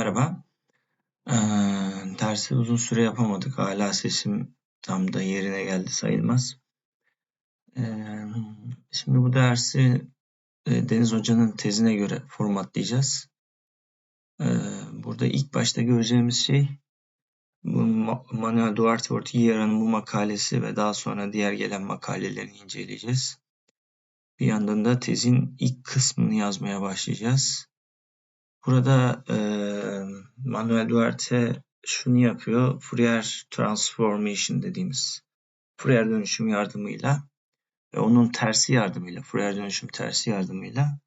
merhaba. Ee, dersi uzun süre yapamadık. Hala sesim tam da yerine geldi sayılmaz. Ee, şimdi bu dersi e, Deniz Hoca'nın tezine göre formatlayacağız. Ee, burada ilk başta göreceğimiz şey bu Manuel Duarte Ortiguera'nın bu makalesi ve daha sonra diğer gelen makalelerini inceleyeceğiz. Bir yandan da tezin ilk kısmını yazmaya başlayacağız. Burada e, Manuel Duarte şunu yapıyor. Fourier Transformation dediğimiz Fourier dönüşüm yardımıyla ve onun tersi yardımıyla, Fourier dönüşüm tersi yardımıyla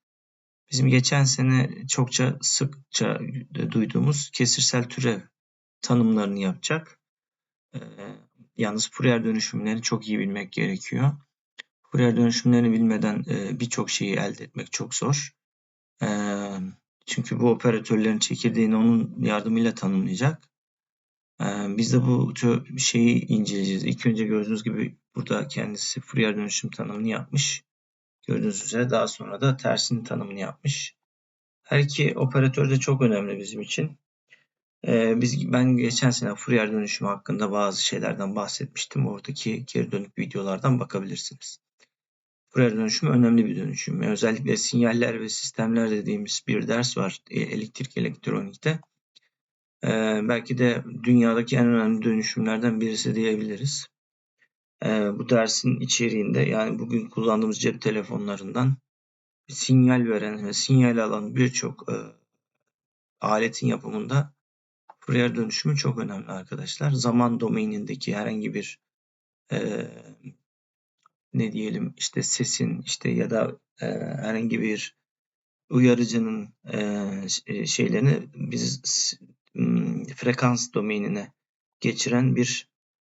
bizim geçen sene çokça sıkça duyduğumuz kesirsel türev tanımlarını yapacak. E, yalnız Fourier dönüşümlerini çok iyi bilmek gerekiyor. Fourier dönüşümlerini bilmeden e, birçok şeyi elde etmek çok zor. E, çünkü bu operatörlerin çekirdeğini onun yardımıyla tanımlayacak. Ee, biz de bu şeyi inceleyeceğiz. İlk önce gördüğünüz gibi burada kendisi Fourier dönüşüm tanımını yapmış. Gördüğünüz üzere daha sonra da tersinin tanımını yapmış. Her iki operatör de çok önemli bizim için. Ee, biz ben geçen sene Fourier dönüşümü hakkında bazı şeylerden bahsetmiştim. Oradaki geri dönük videolardan bakabilirsiniz. Fourier dönüşüm önemli bir dönüşüm. Özellikle sinyaller ve sistemler dediğimiz bir ders var e, elektrik elektronikte. Ee, belki de dünyadaki en önemli dönüşümlerden birisi diyebiliriz. Ee, bu dersin içeriğinde yani bugün kullandığımız cep telefonlarından sinyal veren ve sinyal alan birçok e, aletin yapımında Fourier dönüşümü çok önemli arkadaşlar. Zaman domainindeki herhangi bir e, ne diyelim işte sesin işte ya da e, herhangi bir uyarıcının e, e şeylerini biz m, frekans domainine geçiren bir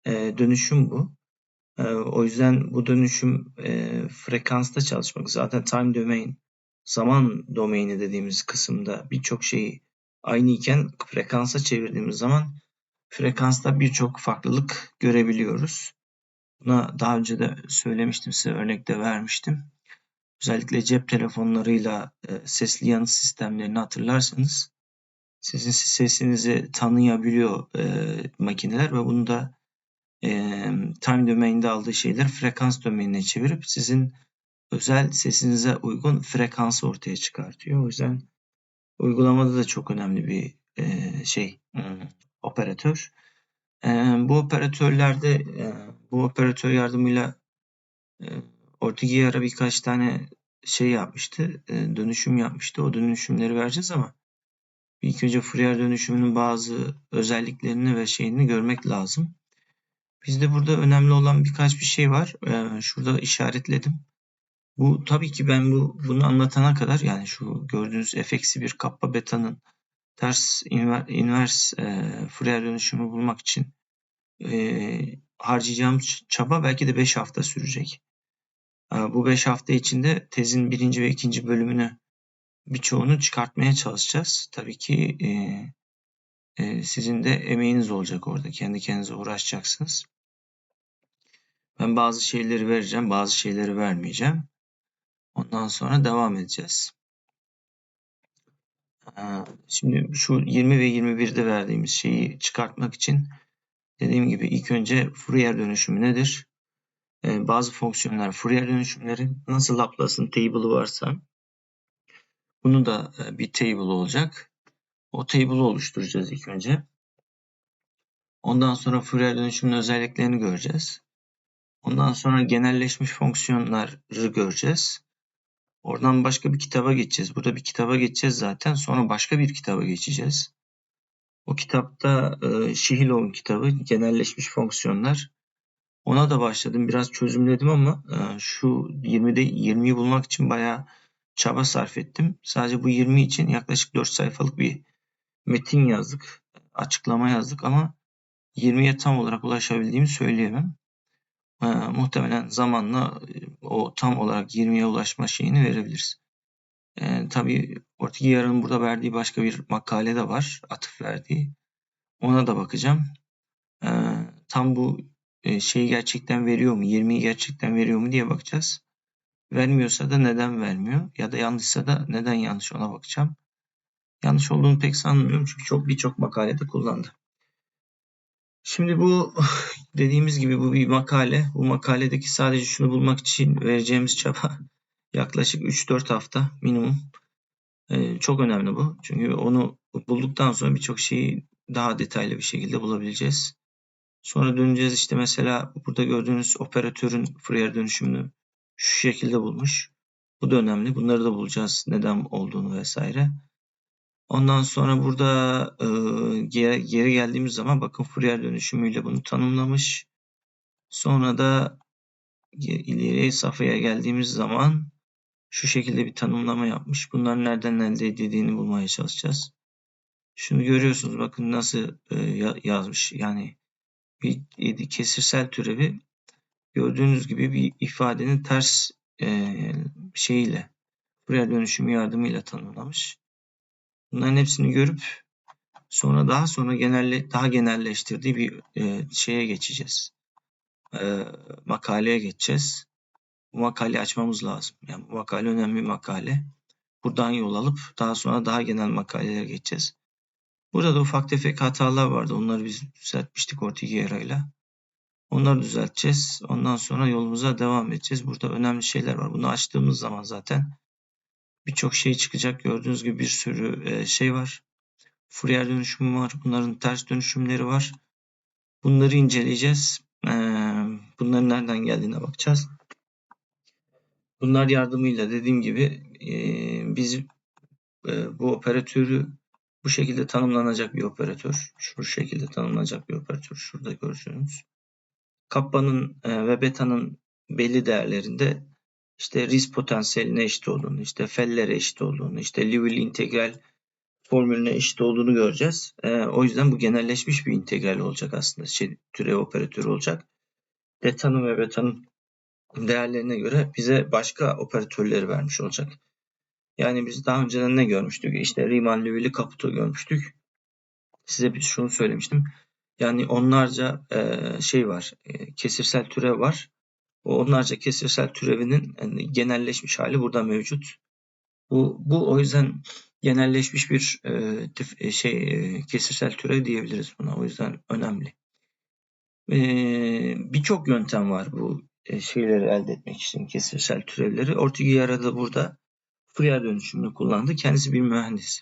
e, dönüşüm bu. E, o yüzden bu dönüşüm e, frekansta çalışmak zaten time domain zaman domaini dediğimiz kısımda birçok şeyi aynı iken frekansa çevirdiğimiz zaman frekansta birçok farklılık görebiliyoruz. Buna daha önce de söylemiştim size örnekte vermiştim. Özellikle cep telefonlarıyla e, sesli yanıt sistemlerini hatırlarsanız sizin sesinizi tanıyabiliyor e, makineler ve bunu da e, time domain'de aldığı şeyler frekans domainine çevirip sizin özel sesinize uygun frekansı ortaya çıkartıyor. O yüzden uygulamada da çok önemli bir e, şey operatör. E, bu operatörlerde e, bu operatör yardımıyla e, Ortega birkaç tane şey yapmıştı, e, dönüşüm yapmıştı. O dönüşümleri vereceğiz ama ilk önce Fourier dönüşümünün bazı özelliklerini ve şeyini görmek lazım. Bizde burada önemli olan birkaç bir şey var. E, şurada işaretledim. Bu tabii ki ben bu bunu anlatana kadar yani şu gördüğünüz f bir kappa beta'nın ters inver, invers e, Fourier dönüşümü bulmak için e, harcayacağım çaba belki de 5 hafta sürecek. E, bu 5 hafta içinde tezin birinci ve ikinci bölümünü birçoğunu çıkartmaya çalışacağız. Tabii ki e, e, sizin de emeğiniz olacak orada. Kendi kendinize uğraşacaksınız. Ben bazı şeyleri vereceğim, bazı şeyleri vermeyeceğim. Ondan sonra devam edeceğiz. E, şimdi şu 20 ve 21'de verdiğimiz şeyi çıkartmak için dediğim gibi ilk önce Fourier dönüşümü nedir? Ee, bazı fonksiyonlar Fourier dönüşümleri nasıl Laplace'ın table'ı varsa bunu da e, bir table olacak. O table'ı oluşturacağız ilk önce. Ondan sonra Fourier dönüşümün özelliklerini göreceğiz. Ondan sonra genelleşmiş fonksiyonları göreceğiz. Oradan başka bir kitaba geçeceğiz. Burada bir kitaba geçeceğiz zaten. Sonra başka bir kitaba geçeceğiz. O kitapta e, Şihilov'un kitabı genelleşmiş fonksiyonlar. Ona da başladım. Biraz çözümledim ama e, şu 20'de 20'yi bulmak için bayağı çaba sarf ettim. Sadece bu 20 için yaklaşık 4 sayfalık bir metin yazdık. Açıklama yazdık ama 20'ye tam olarak ulaşabildiğimi söyleyemem. E, muhtemelen zamanla e, o tam olarak 20'ye ulaşma şeyini verebiliriz. E, tabii Ortigiera'nın burada verdiği başka bir makale de var. Atıf verdiği. Ona da bakacağım. E, tam bu e, şeyi gerçekten veriyor mu? 20'yi gerçekten veriyor mu diye bakacağız. Vermiyorsa da neden vermiyor? Ya da yanlışsa da neden yanlış ona bakacağım. Yanlış olduğunu pek sanmıyorum çünkü çok birçok makalede kullandı. Şimdi bu dediğimiz gibi bu bir makale. Bu makaledeki sadece şunu bulmak için vereceğimiz çaba yaklaşık 3-4 hafta minimum. Ee, çok önemli bu. Çünkü onu bulduktan sonra birçok şeyi daha detaylı bir şekilde bulabileceğiz. Sonra döneceğiz işte mesela burada gördüğünüz operatörün Fourier dönüşümünü şu şekilde bulmuş. Bu da önemli. Bunları da bulacağız neden olduğunu vesaire. Ondan sonra burada e, geri, geri geldiğimiz zaman bakın Fourier dönüşümüyle bunu tanımlamış. Sonra da ileri safhaya geldiğimiz zaman şu şekilde bir tanımlama yapmış. Bunların nereden elde edildiğini bulmaya çalışacağız. Şunu görüyorsunuz bakın nasıl e, yazmış. Yani bir kesirsel türevi gördüğünüz gibi bir ifadenin ters e, şeyiyle Fourier dönüşümü yardımıyla tanımlamış. Bunların hepsini görüp sonra daha sonra genelle daha genelleştirdiği bir e, şeye geçeceğiz. Makaleye geçeceğiz. Bu makaleyi açmamız lazım. Yani makale önemli bir makale. Buradan yol alıp daha sonra daha genel makalelere geçeceğiz. Burada da ufak tefek hatalar vardı. Onları biz düzeltmiştik Ortiguera ile. Onları düzelteceğiz. Ondan sonra yolumuza devam edeceğiz. Burada önemli şeyler var. Bunu açtığımız zaman zaten birçok şey çıkacak. Gördüğünüz gibi bir sürü e, şey var. Fourier dönüşümü var. Bunların ters dönüşümleri var. Bunları inceleyeceğiz. E, bunların nereden geldiğine bakacağız. Bunlar yardımıyla dediğim gibi e, biz bu operatörü bu şekilde tanımlanacak bir operatör. Şu şekilde tanımlanacak bir operatör. Şurada görürsünüz. Kappa'nın ve beta'nın belli değerlerinde işte risk potansiyeline eşit olduğunu, işte fellere eşit olduğunu, işte Liouville integral formülüne eşit olduğunu göreceğiz. E, o yüzden bu genelleşmiş bir integral olacak aslında. Şey, türev operatörü olacak. Delta'nın ve beta'nın değerlerine göre bize başka operatörleri vermiş olacak. Yani biz daha önceden ne görmüştük? İşte Riemann Liouville'i Caputo görmüştük. Size bir şunu söylemiştim. Yani onlarca e, şey var. E, kesirsel türev var. O onlarca kesirsel türevinin yani genelleşmiş hali burada mevcut. Bu, bu o yüzden genelleşmiş bir e, e, şey e, kesirsel türev diyebiliriz buna. O yüzden önemli. E, Birçok yöntem var bu şeyleri elde etmek için kesirsel türevleri. Ortiguera da burada Fourier dönüşümünü kullandı. Kendisi bir mühendis.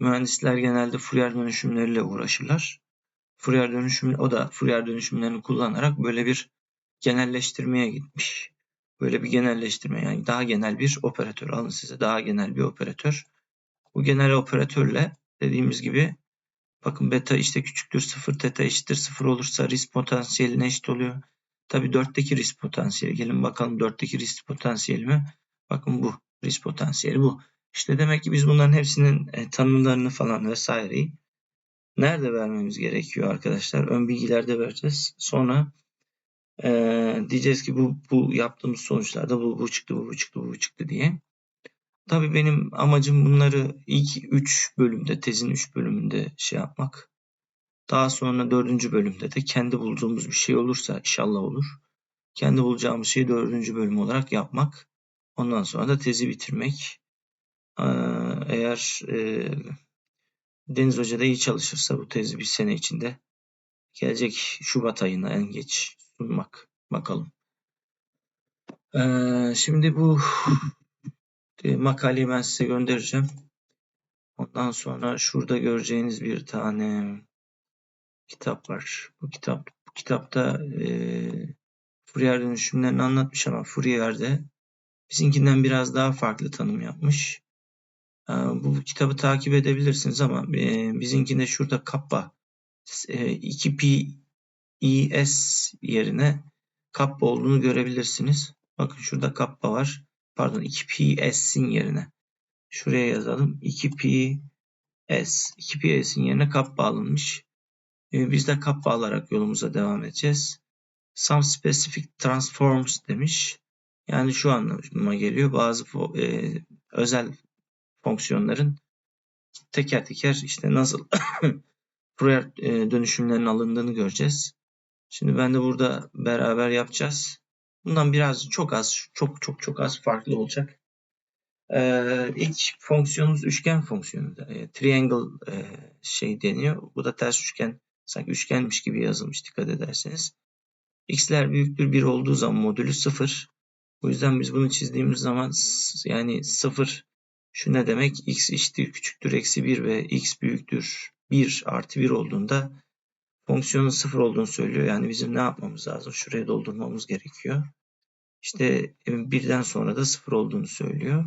Mühendisler genelde Fourier dönüşümleriyle uğraşırlar. Fourier dönüşümü o da Fourier dönüşümlerini kullanarak böyle bir genelleştirmeye gitmiş. Böyle bir genelleştirme yani daha genel bir operatör alın size daha genel bir operatör. Bu genel operatörle dediğimiz gibi bakın beta işte küçüktür 0 teta eşittir 0 olursa risk potansiyeline eşit oluyor. Tabi 4'teki risk potansiyeli gelin bakalım 4'teki risk potansiyeli mi? Bakın bu risk potansiyeli bu. İşte demek ki biz bunların hepsinin e, tanımlarını falan vesaireyi nerede vermemiz gerekiyor arkadaşlar? Ön bilgilerde vereceğiz. Sonra ee, diyeceğiz ki bu, bu yaptığımız sonuçlarda bu, bu çıktı, bu, bu çıktı, bu çıktı diye. Tabii benim amacım bunları ilk 3 bölümde, tezin 3 bölümünde şey yapmak. Daha sonra 4. bölümde de kendi bulduğumuz bir şey olursa inşallah olur. Kendi bulacağımız şeyi 4. bölüm olarak yapmak. Ondan sonra da tezi bitirmek. Ee, eğer e, Deniz Hoca da iyi çalışırsa bu tezi bir sene içinde gelecek Şubat ayına en geç sunmak. Bakalım. Ee, şimdi bu e, makaleyi ben size göndereceğim. Ondan sonra şurada göreceğiniz bir tane kitap var. Bu kitap bu kitapta e, Fourier dönüşümlerini anlatmış ama Fourier'de bizimkinden biraz daha farklı tanım yapmış. E, bu, kitabı takip edebilirsiniz ama e, bizimkinde şurada kappa e, 2pi ES yerine kappa olduğunu görebilirsiniz. Bakın şurada kappa var. Pardon 2PS'in yerine. Şuraya yazalım. 2PS. 2PS'in yerine kappa alınmış. Ee, biz de kappa alarak yolumuza devam edeceğiz. Some specific transforms demiş. Yani şu anlama geliyor. Bazı e, özel fonksiyonların teker teker işte nasıl Fourier e, dönüşümlerinin alındığını göreceğiz. Şimdi ben de burada beraber yapacağız. Bundan biraz çok az, çok çok çok az farklı olacak. Ee, ilk fonksiyonumuz üçgen fonksiyonu. E, triangle e, şey deniyor. Bu da ters üçgen. Sanki üçgenmiş gibi yazılmış dikkat ederseniz. x'ler büyüktür 1 olduğu zaman modülü 0. O yüzden biz bunu çizdiğimiz zaman yani 0 şu ne demek? x eşittir küçüktür eksi 1 ve x büyüktür 1 artı 1 olduğunda fonksiyonun 0 olduğunu söylüyor. Yani bizim ne yapmamız lazım? Şuraya doldurmamız gerekiyor. İşte birden sonra da 0 olduğunu söylüyor.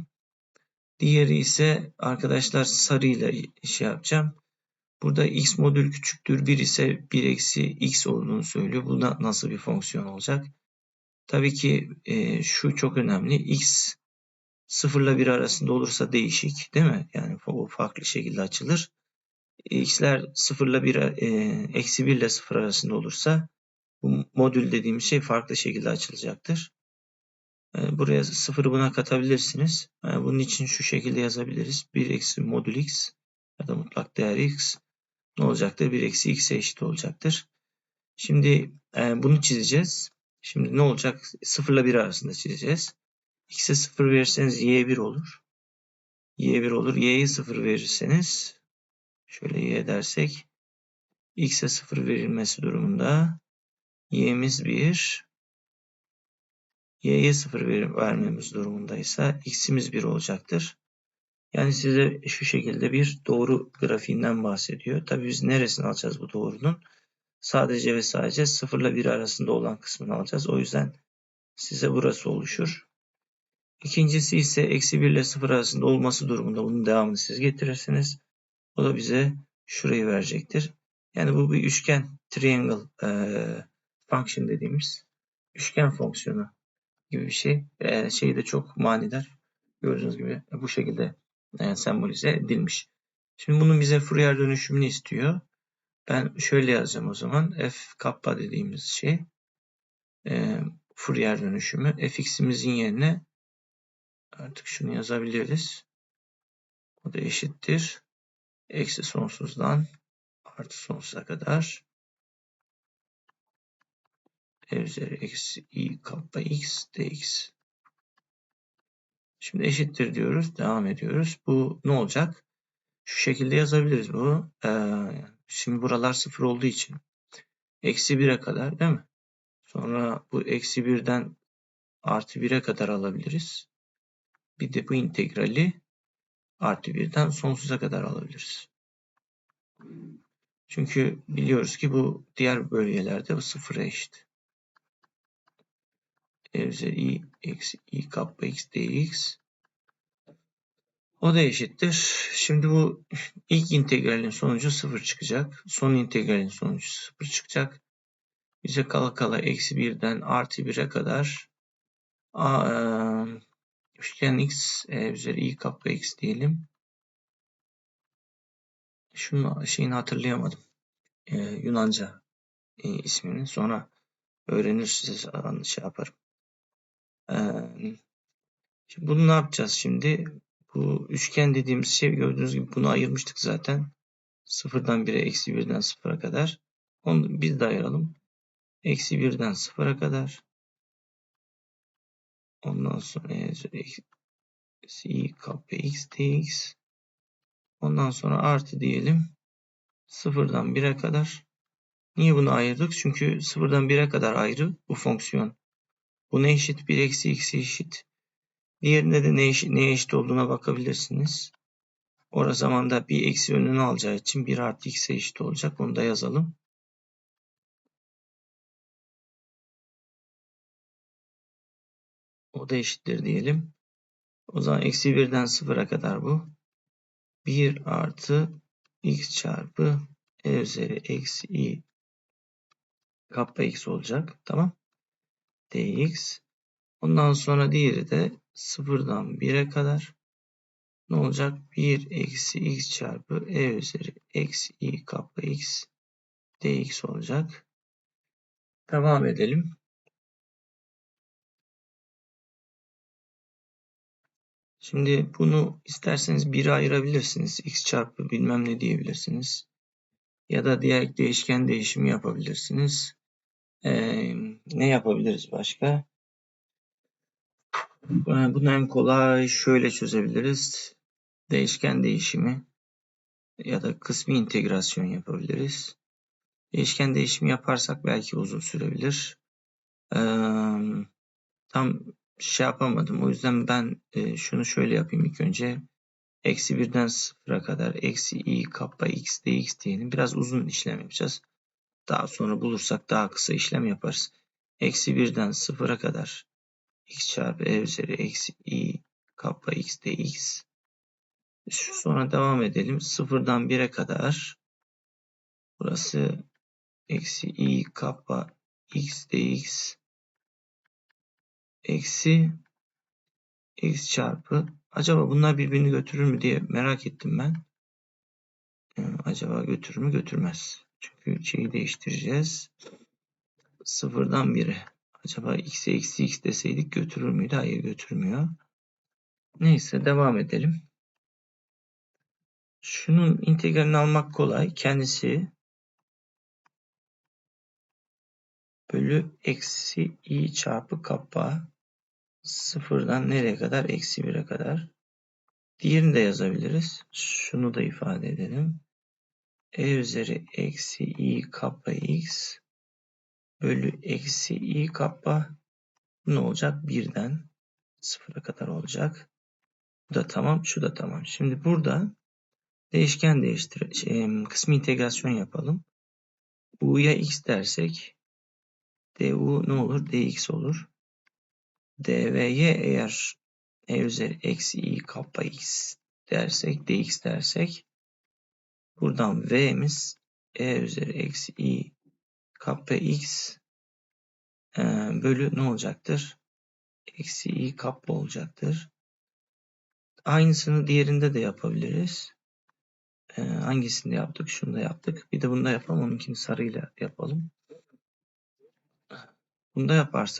Diğeri ise arkadaşlar sarıyla şey yapacağım. Burada x modül küçüktür 1 ise 1 eksi x olduğunu söylüyor. Bu da nasıl bir fonksiyon olacak? Tabii ki e, şu çok önemli. x 0 ile 1 arasında olursa değişik değil mi? Yani bu farklı şekilde açılır. x'ler 0 ile 1 e, eksi 1 ile 0 arasında olursa bu modül dediğimiz şey farklı şekilde açılacaktır. E, buraya 0'ı buna katabilirsiniz. E, bunun için şu şekilde yazabiliriz. 1 eksi modül x ya da mutlak değer x ne olacaktır? 1 eksi x'e eşit olacaktır. Şimdi e, bunu çizeceğiz. Şimdi ne olacak? 0 ile 1 arasında çizeceğiz. X'e 0 verirseniz y 1 olur. y 1 olur. y'ye 0 verirseniz şöyle y dersek x'e 0 verilmesi durumunda y'miz 1 y'ye 0 ver vermemiz durumundaysa x'imiz 1 olacaktır. Yani size şu şekilde bir doğru grafiğinden bahsediyor. Tabii biz neresini alacağız bu doğrunun? Sadece ve sadece 0 ile 1 arasında olan kısmını alacağız. O yüzden size burası oluşur. İkincisi ise eksi 1 ile 0 arasında olması durumunda bunun devamını siz getirirsiniz. O da bize şurayı verecektir. Yani bu bir üçgen triangle e, function dediğimiz üçgen fonksiyonu gibi bir şey. E, şeyi de çok manidar. Gördüğünüz gibi bu şekilde e, sembolize edilmiş. Şimdi bunun bize Fourier dönüşümünü istiyor. Ben şöyle yazacağım o zaman. F kappa dediğimiz şey e, Fourier dönüşümü. fx'imizin yerine artık şunu yazabiliriz. O da eşittir. Eksi sonsuzdan artı sonsuza kadar e üzeri eksi i kappa x dx. Şimdi eşittir diyoruz. Devam ediyoruz. Bu ne olacak? Şu şekilde yazabiliriz bu. Ee, şimdi buralar sıfır olduğu için. Eksi 1'e kadar değil mi? Sonra bu eksi 1'den artı 1'e kadar alabiliriz. Bir de bu integrali artı 1'den sonsuza kadar alabiliriz. Çünkü biliyoruz ki bu diğer bölgelerde bu sıfıra eşit. E üzeri i eksi i kappa x dx o da eşittir. Şimdi bu ilk integralin sonucu 0 çıkacak. Son integralin sonucu 0 çıkacak. Bize kala kala eksi 1'den artı 1'e kadar a, e, üçgen x e, üzeri i kappa x diyelim. Şunu şeyini hatırlayamadım. E, Yunanca e, ismini. Sonra öğrenirsiniz şey yaparım. Şimdi bunu ne yapacağız şimdi? Bu üçgen dediğimiz şey gördüğünüz gibi bunu ayırmıştık zaten. Sıfırdan 1'e eksi 1'den 0'a kadar. Onu biz de ayıralım. Eksi 1'den 0'a kadar. Ondan sonra eksi kapı x dx. Ondan sonra artı diyelim. Sıfırdan 1'e kadar. Niye bunu ayırdık? Çünkü sıfırdan 1'e kadar ayrı bu fonksiyon. Bu ne eşit? 1 eksi x eşit. Diğerinde de ne eşit, neye eşit olduğuna bakabilirsiniz. O zaman da bir eksi önünü alacağı için 1 artı x'e eşit olacak. Onu da yazalım. O da eşittir diyelim. O zaman eksi 1'den 0'a kadar bu. 1 artı x çarpı e üzeri eksi i kappa x olacak. Tamam. Dx. Ondan sonra diğeri de sıfırdan 1'e kadar ne olacak? 1 eksi x çarpı e üzeri eksi i kapı x dx olacak. Devam edelim. Şimdi bunu isterseniz 1'e ayırabilirsiniz. x çarpı bilmem ne diyebilirsiniz. Ya da diğer değişken değişimi yapabilirsiniz. Ee, ne yapabiliriz başka? Bunu en kolay şöyle çözebiliriz. Değişken değişimi ya da kısmi integrasyon yapabiliriz. Değişken değişimi yaparsak belki uzun sürebilir. Tam şey yapamadım. O yüzden ben e, şunu şöyle yapayım ilk önce. Eksi birden sıfıra kadar eksi i kappa x dx diyelim. Biraz uzun işlem yapacağız. Daha sonra bulursak daha kısa işlem yaparız. Eksi birden sıfıra kadar x çarpı e üzeri eksi i kappa x dx. Sonra devam edelim. Sıfırdan 1'e kadar burası eksi i kappa x dx eksi x çarpı acaba bunlar birbirini götürür mü diye merak ettim ben. Ee, acaba götürür mü götürmez. Çünkü şeyi değiştireceğiz. Sıfırdan 1'e. Acaba x'e eksi x deseydik götürür müydü? Hayır götürmüyor. Neyse devam edelim. Şunun integralini almak kolay. Kendisi bölü eksi i çarpı kappa sıfırdan nereye kadar? Eksi 1'e kadar. Diğerini de yazabiliriz. Şunu da ifade edelim. e üzeri eksi i kappa x bölü eksi i kappa ne olacak? Birden sıfıra kadar olacak. Bu da tamam. Şu da tamam. Şimdi burada değişken değiştir şey, kısmi integrasyon yapalım. u'ya x dersek du ne olur? dx olur. dv'ye eğer e üzeri eksi i kappa x dersek dx dersek buradan v'miz e üzeri eksi i kappa x e, bölü ne olacaktır? Eksi i kappa olacaktır. Aynısını diğerinde de yapabiliriz. E, hangisinde yaptık? Şunu da yaptık. Bir de bunu da yapalım. Onunkini sarıyla yapalım. Bunu da yaparsak